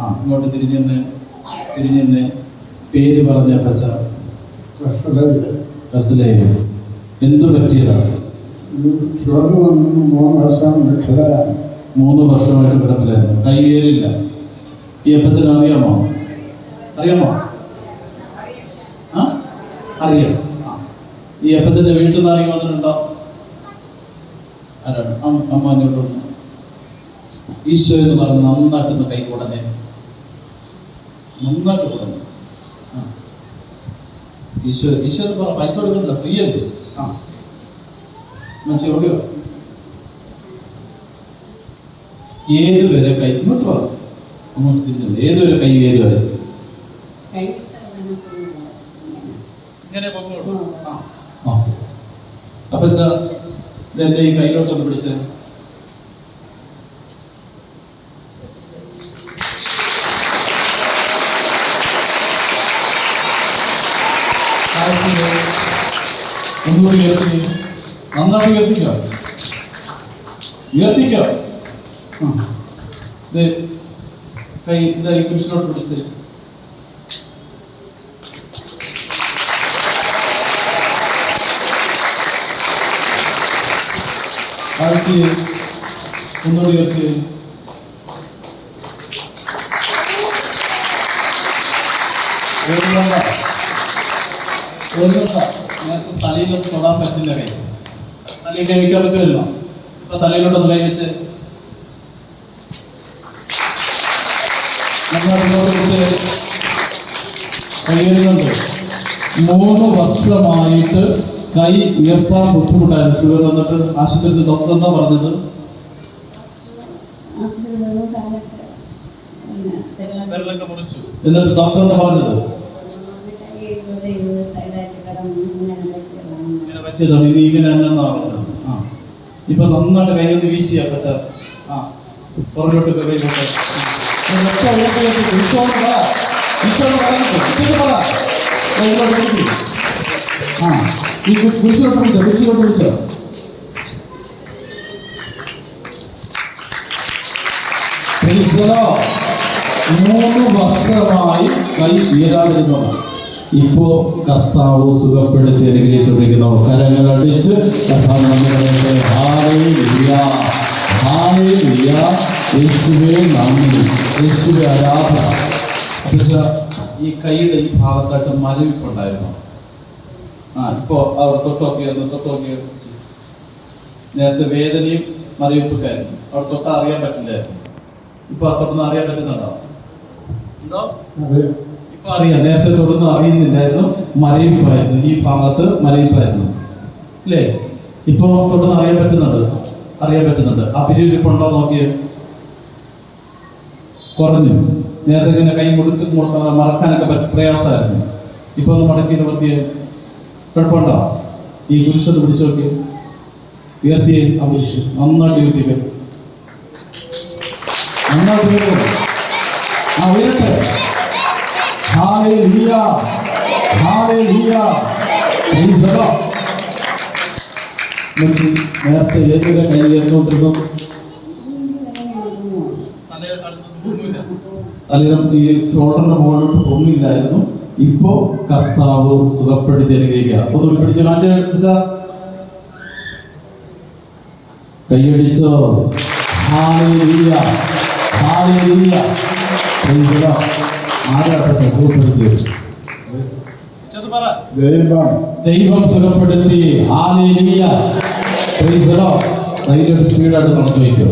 ആ ഇങ്ങോട്ട് തിരിഞ്ഞെന്ന് തിരിഞ്ഞെന്ന് പേര് പറഞ്ഞ പച്ച റസലേ എന്തു പറ്റിയതാണ് മൂന്ന് വർഷമായിട്ട് കിടപ്പിലായിരുന്നു കൈവേലില്ല ഈ അപ്പച്ചൻ അറിയാമോ? അറിയാമോ? ആ അറിയാം. ഈ അപ്പച്ചന്റെ വീട്ടിൽ നിന്ന് ആരെങ്കിലും വന്നിട്ടുണ്ടോ? ആരാണ്? അമ്മ വന്നു ഈശോ എന്ന് പറഞ്ഞ് നന്നായിട്ടൊന്ന് കൈ കൂടനെ നന്നായിട്ട് കൊടുക്കണം. ആ. ഈശോ ഈശോ പൈസ കൊടുക്കണ്ട ഫ്രീ അല്ലേ? ആ. മച്ചി ഓടിയോ ഏത് വരെ കൈ ഇങ്ങോട്ട് വാ. അങ്ങോട്ട് തിരിഞ്ഞു ഏത് വരെ കൈ ഏത് വരെ? ഇങ്ങനെ പൊങ്ങോളൂ. ആ. ആ. അപ്പൊ എന്റെ ഈ കയ്യിലോട്ടൊന്ന് പിടിച്ച്? ഒന്നുകൂടി ഉയർത്തി നന്നായിട്ട് ഉയർത്തിക്കോ. ഉയർത്തിക്കോ. ഇത് കൈ ഇതായി ഈ കുരിശിലോട്ട് പിടിച്ച്. താഴ്ത്തി ഒന്നുകൂടി ഉയർത്തി നേരത്തെ തലയിലൊന്നും തൊടാൻ പറ്റില്ല കൈ തലയിൽ കൈ വയ്ക്കാൻ പറ്റുമല്ലോ. ഇപ്പൊ തലയിലോട്ടൊന്ന് കൈ വെച്ച് കൈവരുന്നുണ്ട് മൂന്ന് വർഷമായിട്ട് കൈ ഉയർത്താൻ ബുദ്ധിമുട്ടായിരുന്നു. ഷുഗർ വന്നിട്ട് ആശുപത്രിയിൽ ഡോക്ടർ എന്താ പറഞ്ഞത്? എന്നിട്ട് ഡോക്ടർ എന്താ പറഞ്ഞത്? ഇങ്ങനെ നീ ഇങ്ങനെ പറഞ്ഞത് ആ. ഇപ്പൊ നന്നായിട്ട് കൈ ഒന്ന് വീശി അപ്പച്ച ആ. പുറകോട്ട് കൈ ആ. ഈ. മൂന്ന് വർഷമായി കൈ ഉയരാതിരുന്നതാണ് ഇപ്പോ കർത്താവ് സുഖപ്പെടുത്തി അനുഗ്രഹിച്ചുകൊണ്ടിരിക്കുന്നു. കരങ്ങൾ അടിച്ച്. യേശുവേ നന്ദി. യേശുവേ ആരാധന. ഈ കൈയുടെ ഈ ഭാഗത്തായിട്ട് മരവിപ്പുണ്ടായിരുന്നു. ആ ഇപ്പോ അവർ തൊട്ടൊക്കെ ഒന്ന് തൊട്ടൊക്കെ നേരത്തെ വേദനയും മരവിപ്പൊക്കെ ആയിരുന്നു. അവിടെ തൊട്ടാ അറിയാൻ പറ്റില്ലായിരുന്നു. ഇപ്പൊ ആ തൊട്ടൊന്നും അറിയാൻ പറ്റുന്നുണ്ടോ? ഉണ്ടോ അത് ഇപ്പൊ അറിയാം നേരത്തെ തൊടുന്ന അറിയുന്നില്ലായിരുന്നു മരവിപ്പായിരുന്നു ഈ ഭാഗത്ത് മരവിപ്പായിരുന്നു. അല്ലേ ഇപ്പൊ തൊടുന്ന അറിയാൻ പറ്റുന്നുണ്ട് അറിയാൻ പറ്റുന്നുണ്ട്. ആ പിരിവിരിപ്പുണ്ടോ നോക്കിയേ. കുറഞ്ഞു. നേരത്തെ ഇങ്ങനെ കൈ മുടുക്ക് മറക്കാനൊക്കെ പ്രയാസമായിരുന്നു. ഇപ്പൊ ഒന്ന് മടക്കി നിവർത്തിയേ കുഴപ്പമുണ്ടോ? ഈ കുരിശൊന്ന് പിടിച്ചു നോക്കി ഉയർത്തിയേ ആ കുരിശ്. നന്നായിട്ട് ഉയർത്തി നന്നായിട്ട് ആ ഉയരട്ടെ. ലോർഡ് മച്ചി നേരത്തെ ഏതൊക്കെ കൈ ഉയർന്നുകൊണ്ടിരുന്നു? തലയിലും ഈ ഷോൾഡറിന്റെ മുകളിലോട്ട് പൊങ്ങില്ലായിരുന്നു ഇപ്പോ കർത്താവ് സുഖപ്പെടുത്തി തരികയാണ്. ഒന്ന് പിടിച്ച് കാണിച്ച കൈയടിച്ചോ? Hallelujah hallelujah praise the Lord ആരാ ദൈവം. ദൈവം സുഖപ്പെടുത്തി. ഹാലേലൂയ പ്രൈസ് ദി ലോർഡ് സ്പീഡായിട്ട് നടന്നു വയ്ക്കും.